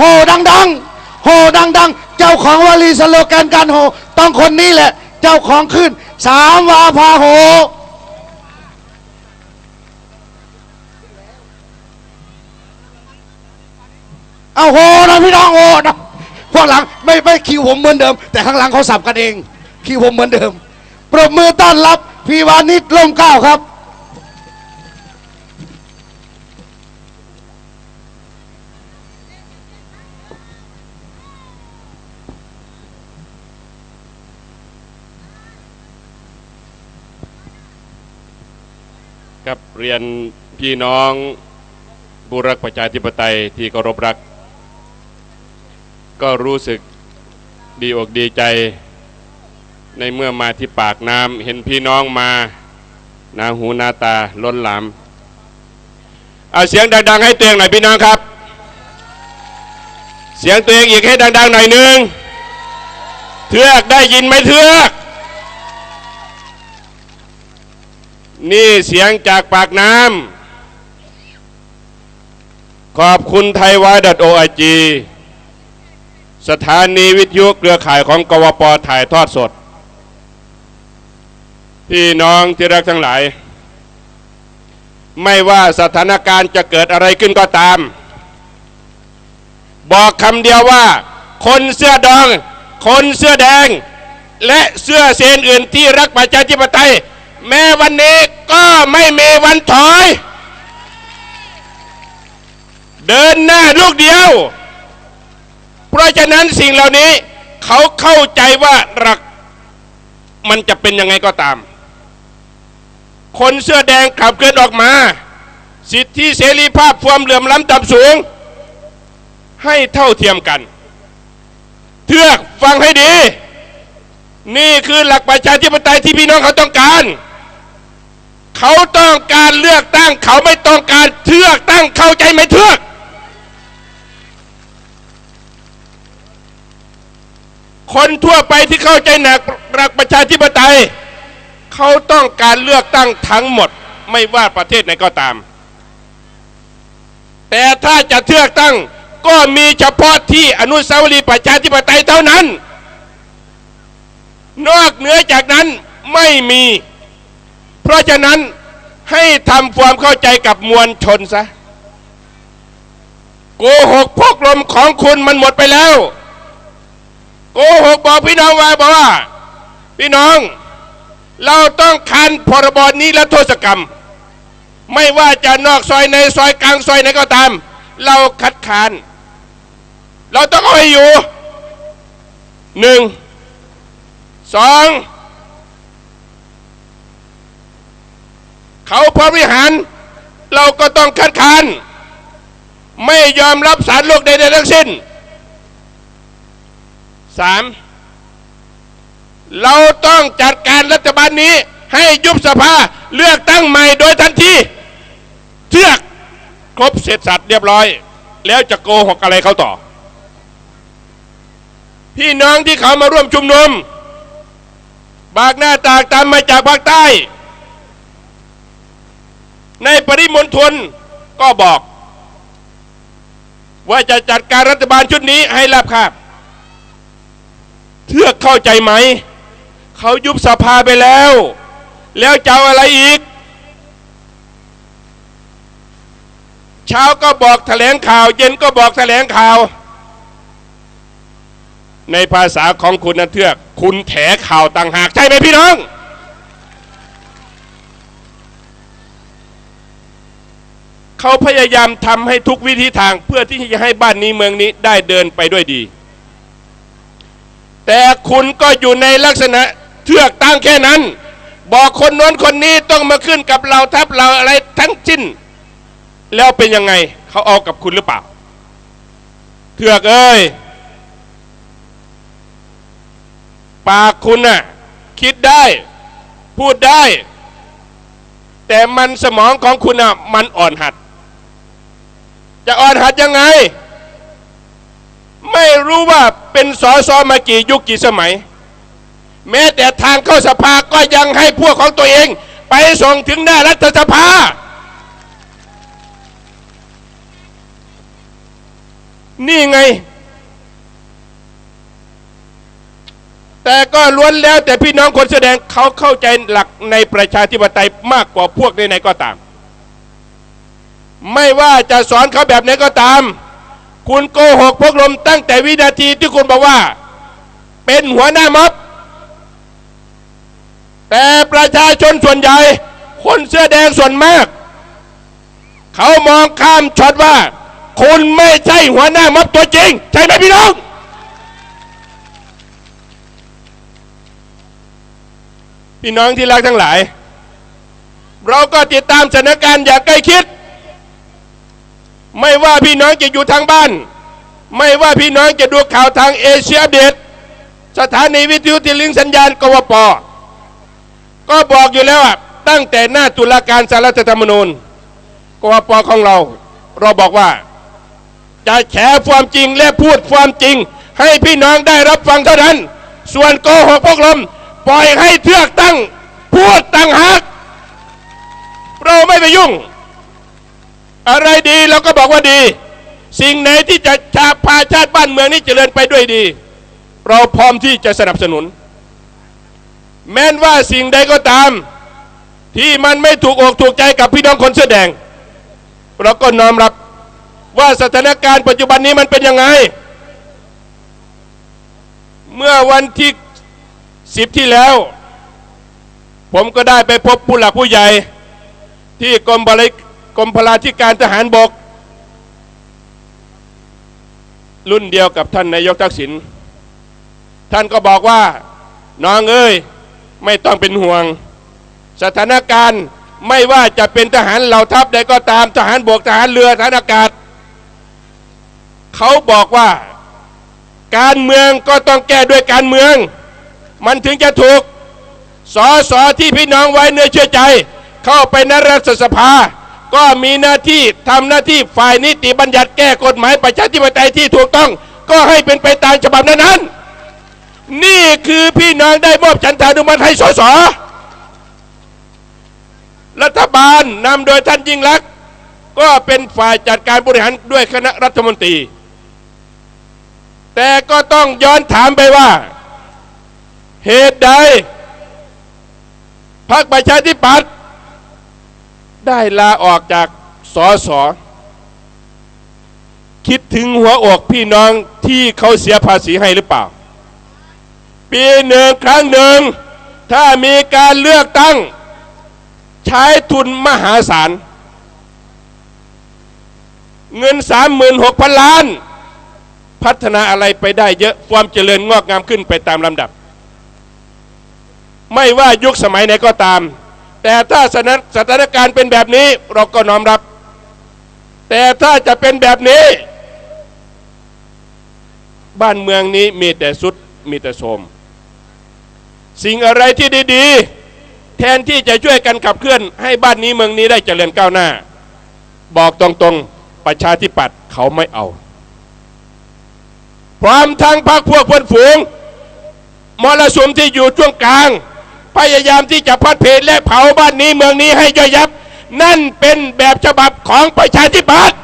โหดังๆโหดังๆ เจ้าของวลีสโลแกนการโหต้องคนนี้แหละ เจ้าของขึ้นสามวาพาโหเอาโหนะพี่น้องโหนะพวกหลังไม่ไม่คิวผมเหมือนเดิม แต่ข้างหลังเขาสับกันเอง คิวผมเหมือนเดิม ปรบมือต้อนรับพี่วานิชล่มเก้าครับ ครับเรียนพี่น้องผู้รักประชาธิปไตยที่เคารพรัก ก็รู้สึกดีอกดีใจ ในเมื่อมาที่ปากน้ำเห็นพี่น้องมาหนาหูหน้าตาล้นหลามเอาเสียงดัง ๆ ให้เตัวเองหน่อยพี่น้องครับ เสียงตัวเองอีกให้ดัง ๆ หน่อยหนึงเทือกได้ยินไหมเทือก นี่เสียงจากปากน้ำขอบคุณไทยวายดัดโอไอจีสถานีวิทยุเครือข่ายของกวปถ่ายทอดสด พี่น้องที่รักทั้งหลาย ไม่ว่าสถานการณ์จะเกิดอะไรขึ้นก็ตาม บอกคำเดียวว่า คนเสื้อดอง คนเสื้อแดง และเสื้อเซนอื่นที่รักประชาธิปไตย แม้วันนี้ก็ไม่มีวันถอย เดินหน้าลูกเดียว เพราะฉะนั้นสิ่งเหล่านี้ เขาเข้าใจว่ารัก มันจะเป็นยังไงก็ตาม คนเสื้อแดงขับเคลื่อนออกมา สิทธิเสรีภาพความเหลื่อมล้ำต่ำสูง ให้เท่าเทียมกันเทือกฟังให้ดี นี่คือหลักประชาธิปไตยที่พี่น้องเขาต้องการ เขาต้องการเลือกตั้ง เขาไม่ต้องการเทือกตั้งเข้าใจไหมเทือก คนทั่วไปที่เข้าใจหนักหลักประชาธิปไตย เขาต้องการเลือกตั้งทั้งหมด ไม่ว่าประเทศไหนก็ตาม แต่ถ้าจะเทือกตั้งก็มีเฉพาะที่อนุสาวรีย์ประชาธิปไตยเท่านั้น นอกเหนือจากนั้นไม่มี ราะฉะนั้นให้ทำความเข้าใจกับมวลชนซะโกหกพกลมของคุณมันหมดไปแล้ว โกหกบอกพี่น้องว่าบอกว่า พี่น้อง เราต้องคันพรบนี้และโทษกรรม ไม่ว่าจะนอกซอยในซอยกลางซอยไหนก็ตาม เราคัดค้าน เราต้องเอาให้อยู่หนึ่งสอง เขาพระวิหาร เราก็ต้องคัดค้านไม่ยอมรับสารโลกใดๆทั้งสิ้นสามเราต้องจัดการรัฐบาลนี้ให้ยุบสภาเลือกตั้งใหม่โดยทันทีเทือกครบเสร็จสัตว์เรียบร้อย แล้วจะโกหกอะไรเขาต่อ พี่น้องที่เขามาร่วมชุมนุม บากหน้าตากตามมาจากภาคใต้ ในปริมณฑลก็บอก ว่าจะจัดการรัฐบาลชุดนี้ให้ราบคาบเทือกเข้าใจไหม เขายุบสภาไปแล้ว แล้วจะเอาอะไรอีก เช้าก็บอกแถลงข่าว เย็นก็บอกแถลงข่าว ในภาษาของคุณนันเทือก คุณแถข่าวต่างหาก ใช่ไหมพี่น้อง เขาพยายามทำให้ทุกวิธีทางเพื่อที่จะให้บ้านนี้เมืองนี้ได้เดินไปด้วยดี แต่คุณก็อยู่ในลักษณะเทือกตั้งแค่นั้น บอกคนโน้นคนนี้ต้องมาขึ้นกับเราทับเราอะไรทั้งสิ้น แล้วเป็นยังไงเขาเอากับคุณหรือเปล่า เทือกเอ้ยปากคุณน่ะคิดได้ พูดได้ แต่มันสมองของคุณน่ะมันอ่อนหัด จะอ่อนหัดยังไง ไม่รู้ว่าเป็นสอสอมากี่ยุคกี่สมัย แม้แต่ทางเข้าสภาก็ยังให้พวกของตัวเอง ไปส่งถึงหน้ารัฐสภา นี่ไง แต่ก็ล้วนแล้วแต่พี่น้องคนแสดงเขาเข้าใจหลักในประชาธิปไตยมากกว่าพวกไหนก็ตาม ไม่ว่าจะสอนเขาแบบไหนก็ตาม คุณโกหกพวกลมตั้งแต่วินาทีที่คุณบอกว่า เป็นหัวหน้าม็อบแต่ประชาชนส่วนใหญ่ คนเสื้อแดงส่วนมาก เขามองข้ามช็อตว่า คุณไม่ใช่หัวหน้าม็อบตัวจริง ใช่ไหมพี่น้องพี่น้องที่รักทั้งหลาย เราก็ติดตามสถานการณ์อย่างใกล้ชิด ไม่ว่าพี่น้องจะอยู่ทางบ้าน ไม่ว่าพี่น้องจะดูข่าวทางเอเชียอัปเดตสถานีวิทยุที่ลิงสัญญาณกวปก็บอกอยู่แล้วอะตั้งแต่หน้าตุลาการสารรัฐธรรมนูญกวปของเรา เราบอกว่า จะแฉความจริงและพูดความจริง ให้พี่น้องได้รับฟังเท่านั้น ส่วนโกหกพวกลมปล่อยให้เทือกตั้ง พูดต่างหากเราไม่ไปยุ่ง อะไรดีเราก็บอกว่าดี สิ่งไหนที่จะชาพาชาติบ้านเมืองนี้เจริญไปด้วยดี เราพร้อมที่จะสนับสนุน แม้นว่าสิ่งใดก็ตาม ที่มันไม่ถูกอกถูกใจกับพี่น้องคนเสื้อแดง เราก็น้อมรับว่าสถานการณ์ปัจจุบันนี้มันเป็นยังไง เมื่อวันที่สิบที่แล้ว ผมก็ได้ไปพบผู้หลักผู้ใหญ่ที่กรมบริ รมพลาธิการทหารบก รุ่นเดียวกับท่านนายกทักษิณท่านก็บอกว่าน้องเอ้ยไม่ต้องเป็นห่วง สถานการณ์ไม่ว่าจะเป็นทหารเหล่าทัพใดก็ตามทหารบกทหารเรือทหารอากาศ เขาบอกว่าการเมืองก็ต้องแก้ด้วยการเมือง มันถึงจะถูกสอสอที่พี่น้องไว้เนื้อเชื่อใจ เข้าไปในรัฐสภา ก็มีหน้าที่ทำหน้าที่ฝ่ายนิติบัญญัติแก้กฎหมายประชาธิปไตยที่ถูกต้อง ก็ให้เป็นไปตามฉบับนั้น ๆ นี่คือพี่น้องได้มอบฉันทานุมัติให้สสรัฐบาลนำโดยท่านยิ่งลักษณ์ก็เป็นฝ่ายจัดการบริหารด้วยคณะรัฐมนตรี แต่ก็ต้องย้อนถามไปว่า เหตุใดพรรคประชาธิปัตย์ ได้ลาออกจากสอสอคิดถึงหัวอกพี่น้องที่เขาเสียภาษีให้หรือเปล่า ปีหนึ่งครั้งหนึ่ง ถ้ามีการเลือกตั้ง ใช้ทุนมหาศาล เงินสามหมื่นหกพันล้าน พัฒนาอะไรไปได้เยอะ ความเจริญงอกงามขึ้นไปตามลำดับ ไม่ว่ายุคสมัยไหนก็ตาม แต่ถ้าสถานสถานการณ์เป็นแบบนี้เราก็น้อมรับ แต่ถ้าจะเป็นแบบนี้ บ้านเมืองนี้มีแต่สุดมีแต่โทมสิ่งอะไรที่ดีๆ แทนที่จะช่วยกันขับเคลื่อน ให้บ้านนี้เมืองนี้ได้เจริญก้าวหน้า บอกตรงๆประชาธิปัตย์เขาไม่เอา พร้อมทั้งพรรคพวกเพื่อนฝูงมรสุมที่อยู่ช่วงกลาง พยายามที่จะพัดเพลและเผาบ้านนี้เมืองนี้ให้ย่อยยับ นั่นเป็นแบบฉบับของประชาธิปัตย์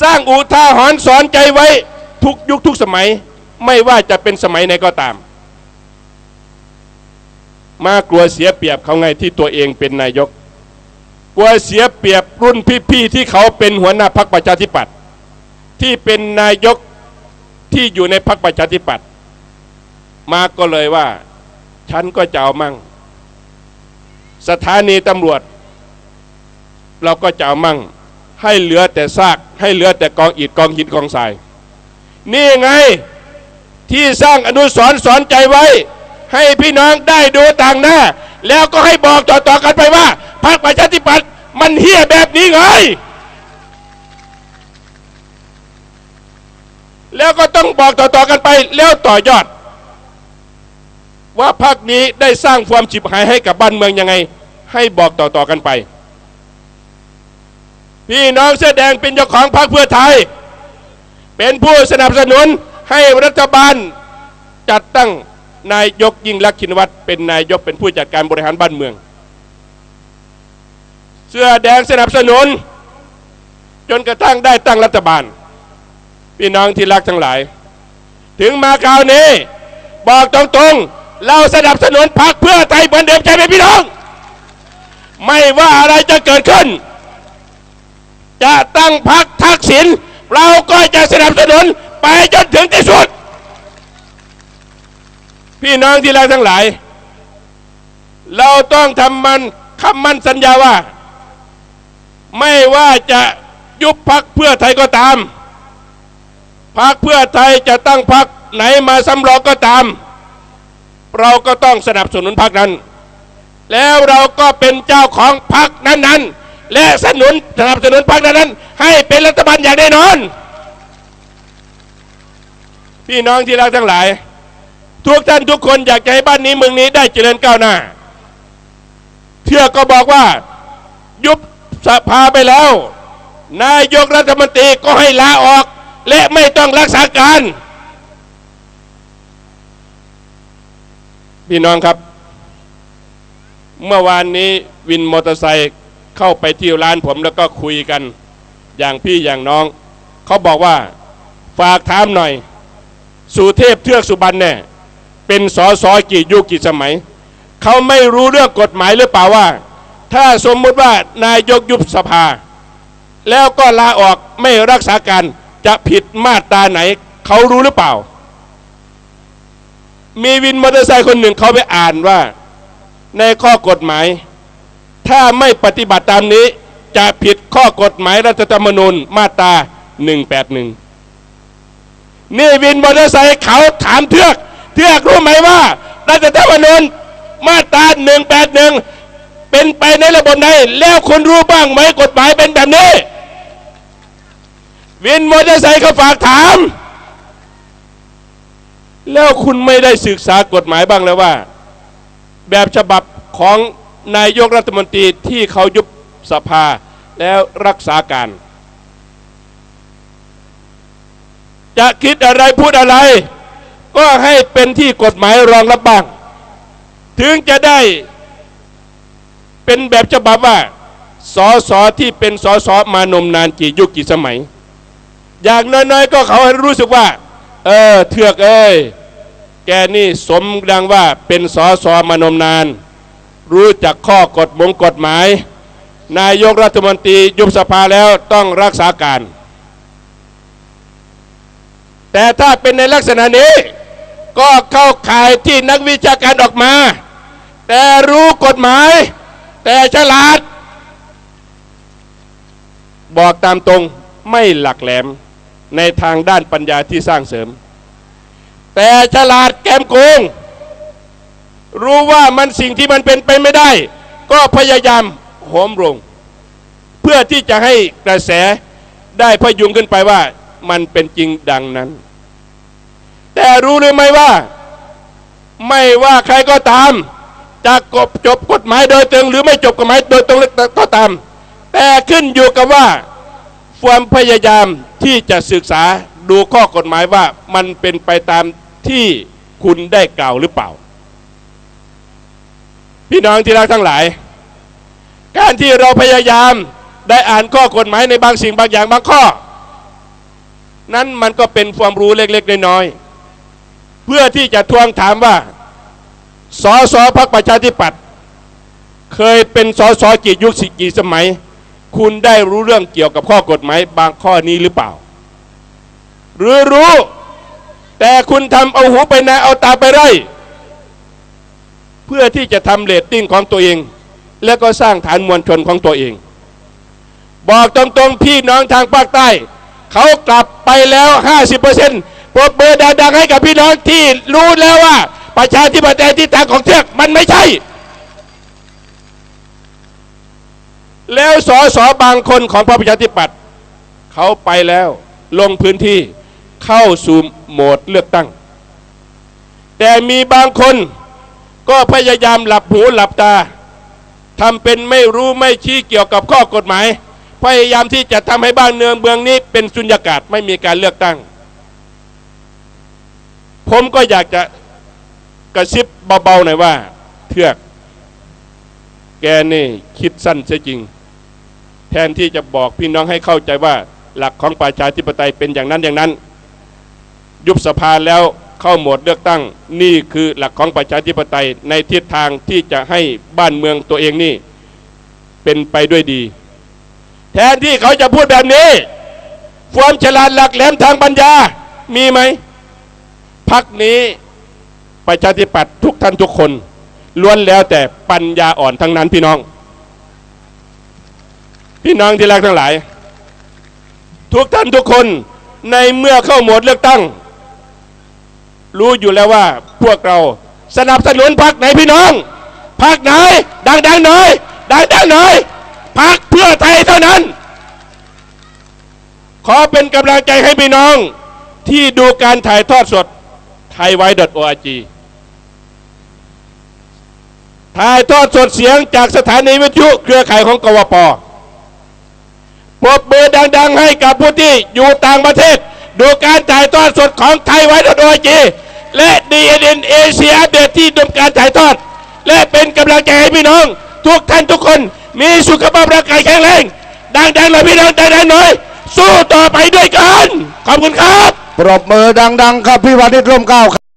สร้างอุทาหรณ์สอนใจไว้ทุกยุคทุกสมัยไม่ว่าจะเป็นสมัยไหนก็ตาม มากลัวเสียเปรียบเขาไงที่ตัวเองเป็นนายก กลัวเสียเปรียบรุ่นพี่ๆที่เขาเป็นหัวหน้าพรรคประชาธิปัตย์ที่เป็นนายกที่อยู่ในพรรคประชาธิปัตย์ มาก็เลยว่า ฉันก็จะเอามั่ง สถานีตำรวจ เราก็จะเอามั่ง ให้เหลือแต่ซาก ให้เหลือแต่กองอิฐกองหินกองทราย นี่ไงที่สร้างอนุสรณ์สอนใจไว้ ให้พี่น้องได้ดูต่างหน้า แล้วก็ให้บอกต่อๆกันไปว่าพรรคประชาธิปัตย์มันเฮี้ยแบบนี้ไงแล้วก็ต้องบอกต่อๆกันไปแล้วต่อยอด ว่าพรรคนี้ได้สร้างความฉิบหายให้กับบ้านเมืองยังไง ให้บอกต่อๆกันไป พี่น้องเสื้อแดงเป็นเจ้าของพรรคเพื่อไทย เป็นผู้สนับสนุนให้รัฐบาลจัดตั้งนายกยิ่งลักษณ์ชินวัตรเป็นนายกเป็นผู้จัดการบริหารบ้านเมือง เสื้อแดงสนับสนุน จนกระทั่งได้ตั้งรัฐบาล พี่น้องที่รักทั้งหลาย ถึงมาคราวนี้ บอกตรงๆ เราสนับสนุนพรรคเพื่อไทยเหมือนเดิมใช่ไหมพี่น้อง ไม่ว่าอะไรจะเกิดขึ้น จะตั้งพรรคทักษิณเราก็จะสนับสนุนไปจนถึงที่สุด พี่น้องที่รักทั้งหลาย เราต้องทำมันคำมั่นสัญญาว่า ไม่ว่าจะยุบพักเพื่อไทยก็ตามพักเพื่อไทยจะตั้งพักไหนมาสำรองก็ตาม เราก็ต้องสนับสนุนพักนั้น แล้วเราก็เป็นเจ้าของพักนั้นๆ และสนุนสนับสนุนพักนั้นๆ ให้เป็นรัฐบาลอย่างแน่นอน พี่น้องที่รักทั้งหลาย ทุกท่านทุกคนอยากจะให้บ้านนี้เมืองนี้ได้เจริญก้าวหน้าเทือก็บอกว่ายุบสภาไปแล้ว นายกรัฐมนตรีก็ให้ลาออก และไม่ต้องรักษาการ พี่น้องครับ เมื่อวานนี้วินมอเตอร์ไซค์เข้าไปที่ร้านผมแล้วก็คุยกันอย่างพี่อย่างน้อง เขาบอกว่าฝากถามหน่อย สุเทพเทือกสุบรรณเนี่ยเป็นสอสอกี่ยุคกี่สมัย เขาไม่รู้เรื่องกฎหมายหรือเปล่าว่า ถ้าสมมุติว่านายกยุบสภา แล้วก็ลาออกไม่รักษาการจะผิดมาตราไหน เขารู้หรือเปล่า มีวินมอเตอร์ไซค์คนหนึ่งเขาไปอ่านว่า ในข้อกฎหมาย ถ้าไม่ปฏิบัติตามนี้ จะผิดข้อกฎหมายรัฐธรรมนูญมาตรา 181 นี่วินมอเตอร์ไซค์เขาถามเทือก เทือกรู้ไหมว่ารัฐธรรมนูญมาตรา 181 เป็นไปในระบบไหนแล้วคุณรู้บ้างไหมกฎหมายเป็นแบบนี้ วินมอเตอร์ไซค์เขาฝากถาม แล้วคุณไม่ได้ศึกษากฎหมายบ้างแล้วว่า แบบฉบับของนายกรัฐมนตรีที่เขายุบสภาแล้วรักษาการ จะคิดอะไรพูดอะไร ก็ให้เป็นที่กฎหมายรองรับบ้าง ถึงจะได้เป็นแบบฉบับว่าสอสอที่เป็นสอสอมานมนานกี่ยุคกี่สมัย อย่างน้อยๆ ก็เขาให้รู้สึกว่า เออเถือกเอ้ย แกนี่สมดังว่าเป็นสอสอมานมนาน รู้จักข้อกฎมงกฎหมาย นายกรัฐมนตรียุบสภาแล้วต้องรักษาการ แต่ถ้าเป็นในลักษณะนี้ก็เข้าข่ายที่นักวิชาการออกมา แต่รู้กฎหมาย แต่ฉลาด บอกตามตรงไม่หลักแหลมในทางด้านปัญญาที่สร้างเสริม แต่ฉลาดแกมโกง รู้ว่ามันสิ่งที่มันเป็นไปไม่ได้ ก็พยายามโหมลง เพื่อที่จะให้กระแสได้พยุงขึ้นไปว่ามันเป็นจริงดังนั้น แต่รู้หรือไม่ว่า ไม่ว่าใครก็ตามจะกบจบกฎหมายโดยตรงหรือไม่จบกฎหมายโดยตรงก็ตาม แต่ขึ้นอยู่กับว่าความพยายามที่จะศึกษาดูข้อกฎหมายว่ามันเป็นไปตาม ที่คุณได้กล่าวหรือเปล่า พี่น้องที่รักทั้งหลาย การที่เราพยายามได้อ่านข้อกฎหมายในบางสิ่งบางอย่างบางข้อ นั้นมันก็เป็นความรู้เล็กๆน้อยๆเพื่อที่จะทวงถามว่าสอสอพักประชาธิปัตย์เคยเป็นสอสอกี่ยุคกี่สมัย คุณได้รู้เรื่องเกี่ยวกับข้อกฎหมายบางข้อนี้หรือเปล่า หรือรู้ แต่คุณทำเอาหูไปนาเอาตาไปไร่ เพื่อที่จะทำเรตติ้งของตัวเอง แล้วก็สร้างฐานมวลชนของตัวเอง บอกตรงๆพี่น้องทางภาคใต้ เขากลับไปแล้ว 50%ปรบมือดังๆให้กับพี่น้องที่รู้แล้วว่า ประชาธิปไตยที่ทางของเทือกมันไม่ใช่ แล้วสอสอบางคนของพรรคประชาธิปัตย์เขาไปแล้วลงพื้นที่ เข้าสู่โหมดเลือกตั้ง แต่มีบางคนก็พยายามหลับหูหลับตาทำเป็นไม่รู้ไม่ชี้เกี่ยวกับข้อกฎหมาย พยายามที่จะทำให้บ้านเมืองเมืองนี้เป็นสุญญากาศไม่มีการเลือกตั้ง ผมก็อยากจะกระซิบเบาๆหน่อยว่า เทือก แกนี่คิดสั้นเสียจริง แทนที่จะบอกพี่น้องให้เข้าใจว่าหลักของประชาธิปไตยเป็นอย่างนั้นอย่างนั้น ยุบสภาแล้วเข้าหมดเลือกตั้งนี่คือหลักของประชาธิปไตยในทิศทางที่จะให้บ้านเมืองตัวเองนี่ เป็นไปด้วยดี แทนที่เขาจะพูดแบบนี้ความฉลาดหลักแหลมทางปัญญามีไหมพักนี้ประชาธิปัตย์ทุกท่านทุกคนล้วนแล้วแต่ปัญญาอ่อนทั้งนั้นพี่น้อง พี่น้องที่รักทั้งหลาย ทุกท่านทุกคนในเมื่อเข้าหมดเลือกตั้ง รู้อยู่แล้วว่าพวกเราสนับสนุนพรรคไหนพี่น้องพรรคไหน ดังๆหน่อยดังๆหน่อยพรรคเพื่อไทยเท่านั้น ขอเป็นกำลังใจให้พี่น้องที่ดูการถ่ายทอดสดไทยไว้ .org ถ่ายทอดสดเสียงจากสถานีวิทยุเครือข่ายของกวปปรบมือดัง ๆ ให้กับผู้ที่อยู่ต่างประเทศ ดูการถ่ายทอดสดของไทยไว้ .org และดีเอ็นเอเชียเดตที่ดมการถ่ายทอด และเป็นกำลังใจให้พี่น้อง ทุกท่านทุกคนมีสุขภาพร่างกายแข็งแรงดังๆเลยพี่น้องดังๆหน่อยสู้ต่อไปด้วยกัน ขอบคุณครับ ปรบมือดัง ๆ ครับพี่วานิชร่มเก้าครับ